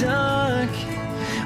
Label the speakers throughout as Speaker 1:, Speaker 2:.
Speaker 1: dark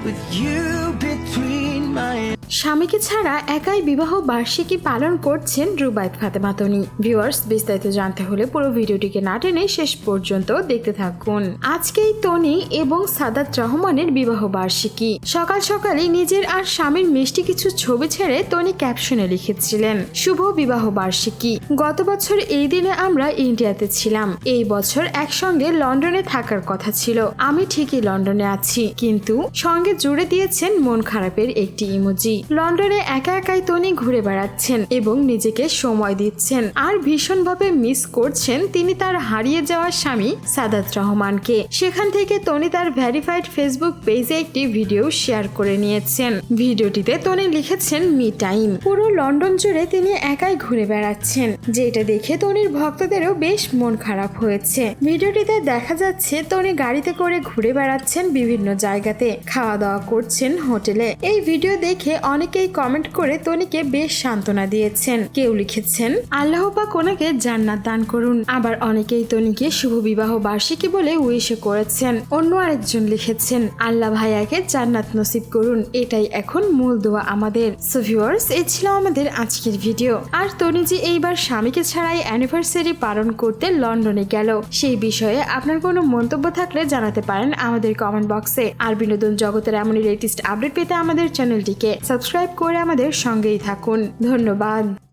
Speaker 1: with you between my
Speaker 2: স্বামীকে ছাড়া একাই বিবাহ বার্ষিকী পালন করছেন রুবায়ত ফাতেমা তনি ভিউয়ার্স বিস্তারিত জানতে হলে পুরো ভিডিওটিকে না টেনে শেষ পর্যন্ত দেখতে থাকুন। আজকেই তনি এবং সাদাত রহমানের বিবাহ বার্ষিকী। সকাল সকালে নিজের আর স্বামীর মিষ্টি কিছু ছবি ছেড়ে তনি ক্যাপশনে লিখেছিলেন, শুভ বিবাহ বার্ষিকী। গত বছর এই দিনে আমরা ইন্ডিয়াতে ছিলাম। এই বছর একসঙ্গে লন্ডনে থাকার কথা ছিল। আমি ঠিকই লন্ডনে আছি। কিন্তু সঙ্গে জুড়ে দিয়েছেন মন খারাপের একটি ইমোজি। লন্ডনে একা একাই তনি ঘুরে বেড়াচ্ছেন এবং নিজেকে সময় দিচ্ছেন। আর ভীষণভাবে মিস করছেন তিনি তার হারিয়ে যাওয়া স্বামী সাদাত রহমানকে। সেখান থেকে তনি তার ভেরিফাইড ফেসবুক পেজে একটি ভিডিও শেয়ার করে নিয়েছেন। ভিডিওটিতে তনি লিখেছেন, মি টাইম। পুরো লন্ডন জুড়ে তিনি একাই ঘুরে বেড়াচ্ছেন, যেটা দেখে তনির ভক্তদেরও বেশ মন খারাপ হয়েছে। ভিডিওটিতে দেখা যাচ্ছে, তনি গাড়িতে করে ঘুরে বেড়াচ্ছেন বিভিন্ন জায়গাতে। খাওয়া দাওয়া করছেন হোটেলে। এই ভিডিও দেখে অনেকেই কমেন্ট করে তনিকে বেশ সান্ত্বনা দিয়েছেন। কেউ লিখেছেন, আল্লাহ পাক ওনাকে জান্নাত দান করুন। আবার অনেকেই তনিকে শুভ বিবাহ বার্ষিকী বলে উইশে করেছেন। অন্য আরেকজন লিখেছেন, আল্লাহ ভাইয়াকে জান্নাত নসিব করুন। এটাই এখন মূল দোয়া আমাদের। সো ভিউয়ার্স এই ছিল আমাদের আজকের ভিডিও আর তনি যে এইবার স্বামীকে ছাড়াই অ্যানিভার্সারি পালন করতে লন্ডনে গেল, সেই বিষয়ে আপনার কোনো মন্তব্য থাকলে জানাতে পারেন আমাদের কমেন্ট বক্সে আর বিনোদন জগতের এমনই লেটেস্ট আপডেট পেতে আমাদের চ্যানেলটিকে সাবস্ক্রাইব করে আমাদের সঙ্গেই থাকুন। ধন্যবাদ।